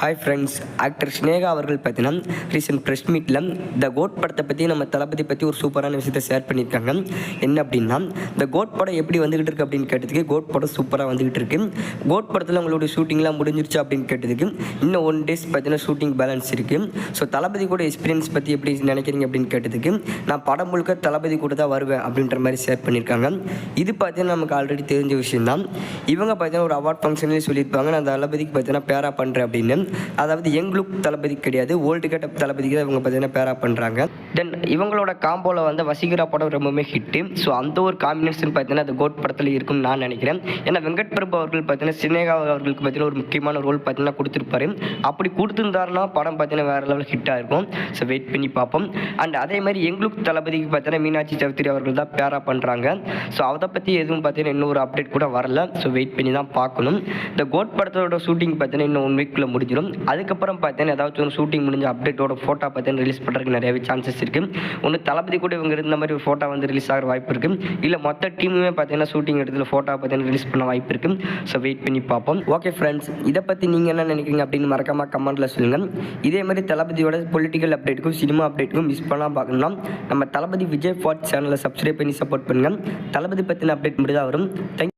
Hi friends actor Sneha அவர்கள் பார்த்தீங்கன்னா recent press மீட்டில் த கோட் படத்தை பற்றி நம்ம தளபதி பற்றி ஒரு சூப்பரான விஷயத்தை ஷேர் பண்ணியிருக்காங்க. என்ன அப்படின்னா இந்த கோட் படம் எப்படி வந்துகிட்டு இருக்கு அப்படின்னு கேட்டதுக்கு கோட் படம் சூப்பராக வந்துகிட்டு இருக்கு. கோட் படத்தில் உங்களுடைய ஷூட்டிங்லாம் முடிஞ்சிருச்சு அப்படின்னு கேட்டதுக்கு இன்னும் ஒன் டேஸ் பார்த்தீங்கன்னா ஷூட்டிங் பேலன்ஸ் இருக்குது ஸோ தளபதி கூட எக்ஸ்பீரியன்ஸ் பற்றி எப்படி நினைக்கிறீங்க அப்படின்னு கேட்டதுக்கு நான் படம் முழுக்க தளபதி கூட தான் வருவேன் அப்படின்ற மாதிரி ஷேர் பண்ணியிருக்காங்க. இது பார்த்தீங்கன்னா நமக்கு ஆல்ரெடி தெரிஞ்ச விஷயம் தான் இவங்க பார்த்தீங்கன்னா ஒரு அவார்ட் ஃபங்க்ஷன்லேயே சொல்லியிருப்பாங்க. நான் தளபதிக்கு பார்த்தீங்கன்னா பேரா பண்ணுறேன் அப்படின்னு. அதாவது யங் லுக் தளபதி கிடையாது ஓல்டு கெட்டப் தளபதிக்கு தான் இவங்க பார்த்தீங்கன்னா பேரா பண்ணுறாங்க தென் இவங்களோட காம்போவில் வந்து வசீகரா படம் ரொம்பவுமே ஹிட்டு ஸோ அந்த ஒரு காம்பினேஷன் பார்த்தீங்கன்னா அந்த கோட் படத்தில் இருக்கும்னு நான் நினைக்கிறேன். ஏன்னா வெங்கட் பிரபு அவர்கள் பார்த்தீங்கன்னா சினேகா அவர்களுக்கு பார்த்தீங்கன்னா ஒரு முக்கியமான ரோல் பார்த்தீங்கன்னா கொடுத்துருப்பாரு. அப்படி கொடுத்துருந்தாருன்னா படம் பார்த்தீங்கன்னா வேறு லெவல் ஹிட்டாக இருக்கும். ஸோ வெயிட் பண்ணி பார்ப்போம். அண்ட் அதே மாதிரி எங்களுக்கு தளபதிக்கு பார்த்தீங்கன்னா மீனாட்சி சௌத்ரி அவர்கள் தான் பேரா பண்ணுறாங்க ஸோ அதை பற்றி எதுவும் பார்த்தீங்கன்னா இன்னும் ஒரு அப்டேட் கூட வரல. ஸோ வெயிட் பண்ணி தான் பார்க்கணும். இந்த கோட் படத்தோட ஷூட்டிங் பார்த்தீங்கன்னா இன்னும் ஒன் வீக்கில் முடிஞ்சிடும் அதுக்கப்புறம் பார்த்தீங்கன்னா ஏதாச்சும் ஒரு ஷூட்டிங் முடிஞ்ச அப்டேட்டோட ஃபோட்டோ பார்த்தீங்கன்னா ரிலீஸ் பண்ணுறதுக்கு நிறையவே சான்சஸ் இருக்குது ஒன்று தளபதி கூட இவங்க இருந்த மாதிரி ஒரு ஃபோட்டோ வந்து ரிலீஸ் ஆகிற வாய்ப்பு இருக்குது இல்லை மொத்த டீமுமே பார்த்தீங்கன்னா ஷூட்டிங் இடத்துல ஃபோட்டோ பார்த்தீங்கன்னா ரிலீஸ் பண்ண வாய்ப்பு இருக்குது ஸோ வெயிட் பண்ணி பார்ப்போம். ஓகே ஃப்ரெண்ட்ஸ் இதை பற்றி நீங்கள் என்ன நினைக்கிறீங்க அப்படின்னு மறக்காமல் கமெண்ட்டில் சொல்லுங்கள் இதே மாதிரி தளபதியோட பொலிட்டிக்கல் அப்டேட்டுக்கும் சினிமா அப்டேட்டுக்கும் மிஸ் பண்ணால் பார்க்கணும்னா நம்ம தளபதி விஜய் ஃபாட் சேனலை சப்ஸ்கிரைப் பண்ணி சப்போர்ட் பண்ணுங்கள் தளபதி பற்றின அப்டேட் மட்டும் வரும். தேங்க்